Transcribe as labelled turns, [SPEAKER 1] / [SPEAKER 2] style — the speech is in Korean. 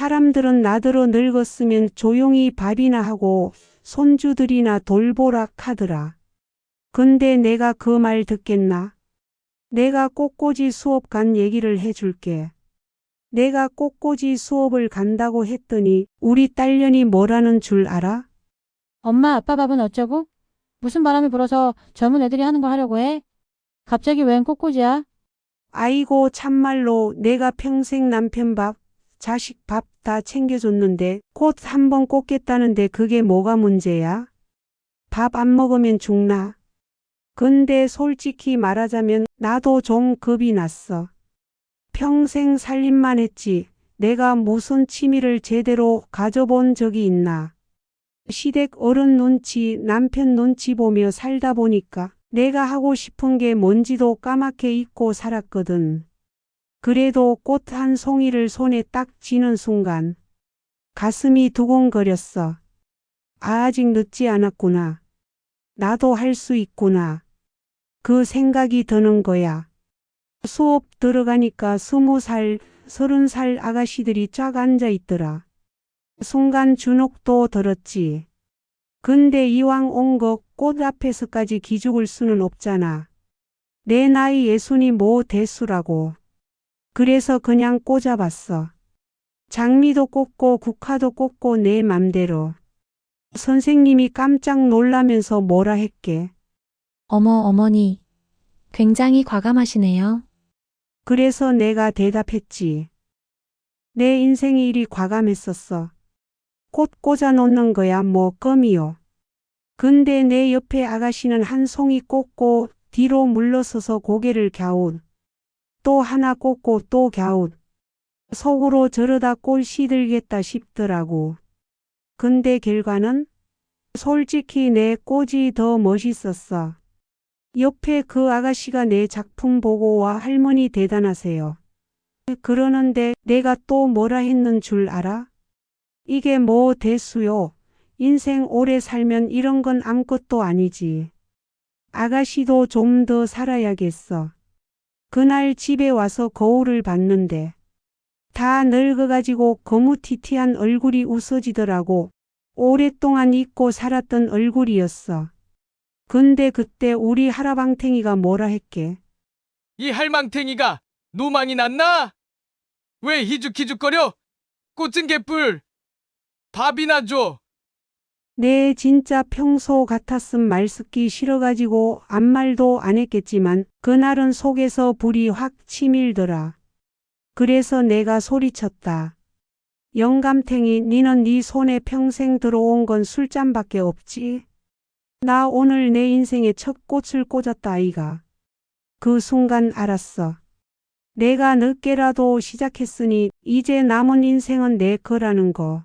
[SPEAKER 1] 사람들은 나더러 늙었으면 조용히 밥이나 하고 손주들이나 돌보라 카더라. 근데 내가 그 말 듣겠나? 내가 꽃꽂이 수업 간 얘기를 해줄게. 내가 꽃꽂이 수업을 간다고 했더니 우리 딸년이 뭐라는 줄 알아?
[SPEAKER 2] 엄마, 아빠 밥은 어쩌고? 무슨 바람이 불어서 젊은 애들이 하는 거 하려고 해? 갑자기 웬 꽃꽂이야?
[SPEAKER 1] 아이고 참말로 내가 평생 남편 밥, 자식 밥 다 챙겨줬는데 꽃 한 번 꽂겠다는데 그게 뭐가 문제야? 밥 안 먹으면 죽나? 근데 솔직히 말하자면 나도 좀 겁이 났어. 평생 살림만 했지 내가 무슨 취미를 제대로 가져본 적이 있나? 시댁 어른 눈치, 남편 눈치 보며 살다 보니까 내가 하고 싶은 게 뭔지도 까맣게 잊고 살았거든. 그래도 꽃 한 송이를 손에 딱 쥐는 순간 가슴이 두근거렸어. 아, 아직 늦지 않았구나. 나도 할 수 있구나. 그 생각이 드는 거야. 수업 들어가니까 스무 살, 서른 살 아가씨들이 쫙 앉아 있더라. 순간 주눅도 들었지. 근데 이왕 온 거 꽃 앞에서까지 기죽을 수는 없잖아. 내 나이 예순이 뭐 대수라고. 그래서 그냥 꽂아봤어. 장미도 꽂고 국화도 꽂고 내 맘대로. 선생님이 깜짝 놀라면서 뭐라 했게.
[SPEAKER 3] 어머, 어머니. 굉장히 과감하시네요.
[SPEAKER 1] 그래서 내가 대답했지. 내 인생이 이리 과감했었어. 꽃 꽂아 놓는 거야 뭐 껌이요. 근데 내 옆에 아가씨는 한 송이 꽂고 뒤로 물러서서 고개를 갸웃. 또 하나 꽂고 또 갸웃. 속으로 저러다 꼴 시들겠다 싶더라고. 근데 결과는 솔직히 내 꽃이 더 멋있었어. 옆에 그 아가씨가 내 작품 보고 와 할머니 대단하세요. 그러는데 내가 또 뭐라 했는 줄 알아? 이게 뭐 대수요. 인생 오래 살면 이런 건 아무것도 아니지. 아가씨도 좀 더 살아야겠어. 그날 집에 와서 거울을 봤는데 다 늙어가지고 거무튀튀한 얼굴이 웃어지더라고. 오랫동안 잊고 살았던 얼굴이었어. 근데 그때 우리 할아방탱이가 뭐라 했게?
[SPEAKER 4] 이 할망탱이가 노망이 났나? 왜 희죽희죽거려? 꽃은 개뿔. 밥이나 줘.
[SPEAKER 1] 내 진짜 평소 같았음 말 쓰기 싫어가지고 아무 말도 안 했겠지만 그날은 속에서 불이 확 치밀더라. 그래서 내가 소리쳤다. 영감탱이 니는 네 손에 평생 들어온 건 술잔밖에 없지? 나 오늘 내 인생의 첫 꽃을 꽂았다 아이가. 그 순간 알았어. 내가 늦게라도 시작했으니 이제 남은 인생은 내 거라는 거.